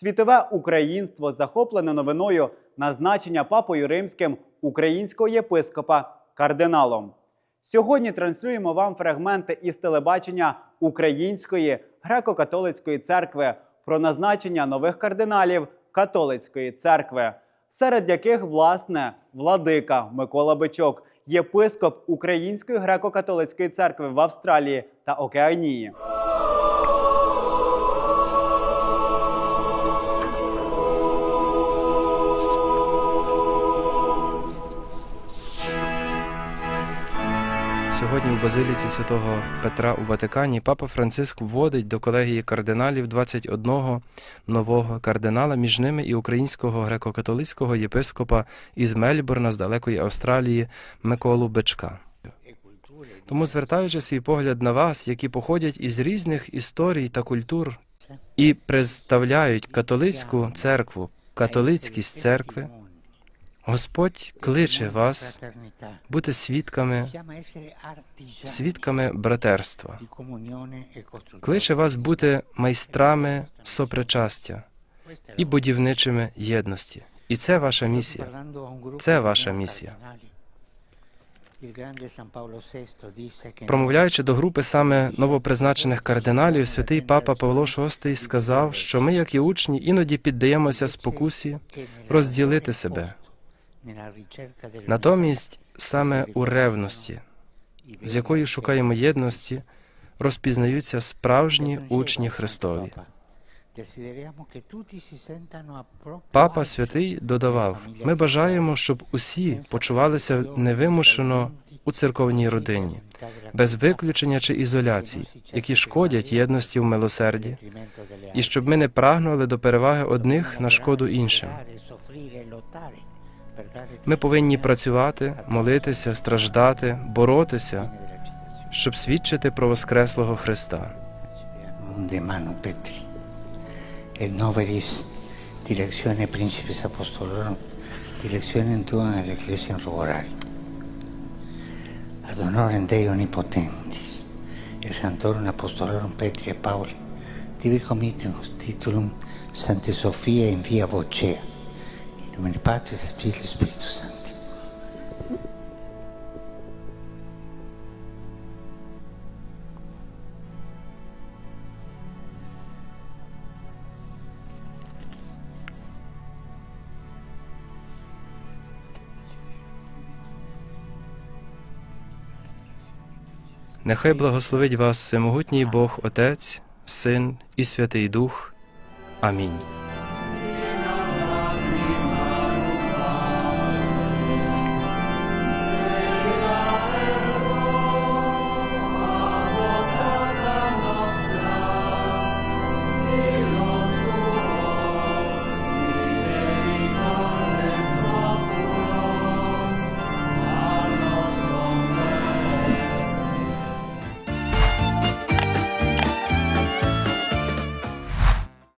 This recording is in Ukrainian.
Світове українство захоплене новиною назначення папою римським українського єпископа кардиналом. Сьогодні транслюємо вам фрагменти із телебачення Української греко-католицької церкви про назначення нових кардиналів католицької церкви, серед яких власне владика Микола Бичок, єпископ Української греко-католицької церкви в Австралії та Океанії. Сьогодні у базиліці святого Петра у Ватикані папа Франциск вводить до колегії кардиналів 21 нового кардинала, між ними і українського греко-католицького єпископа із Мельбурна з далекої Австралії Миколу Бичка. Тому, звертаючи свій погляд на вас, які походять із різних історій та культур і представляють католицьку церкву, католицькість церкви, Господь кличе вас бути свідками, свідками братерства. Кличе вас бути майстрами сопричастя і будівничими єдності. І це ваша місія. Це ваша місія. Промовляючи до групи саме новопризначених кардиналів, святий папа Павло VI сказав, що ми, як і учні, іноді піддаємося спокусі розділити себе. Натомість саме у ревності, з якою шукаємо єдності, розпізнаються справжні учні Христові. Папа святий додавав: ми бажаємо, щоб усі почувалися невимушено у церковній родині, без виключення чи ізоляцій, які шкодять єдності в милосерді, і щоб ми не прагнули до переваги одних на шкоду іншим. Ми повинні працювати, молитися, страждати, боротися, щоб свідчити про Воскреслого Христа. ad honorem Dei omnipotentis, et sanctorum apostolorum Petri et Pauli, tibi comitimus titulum Sancti Sophia in via vocea, in nomine Patris et Filii et Spiritus Sancti. Нехай благословить вас всемогутній Бог Отець, Син і Святий Дух. Амінь.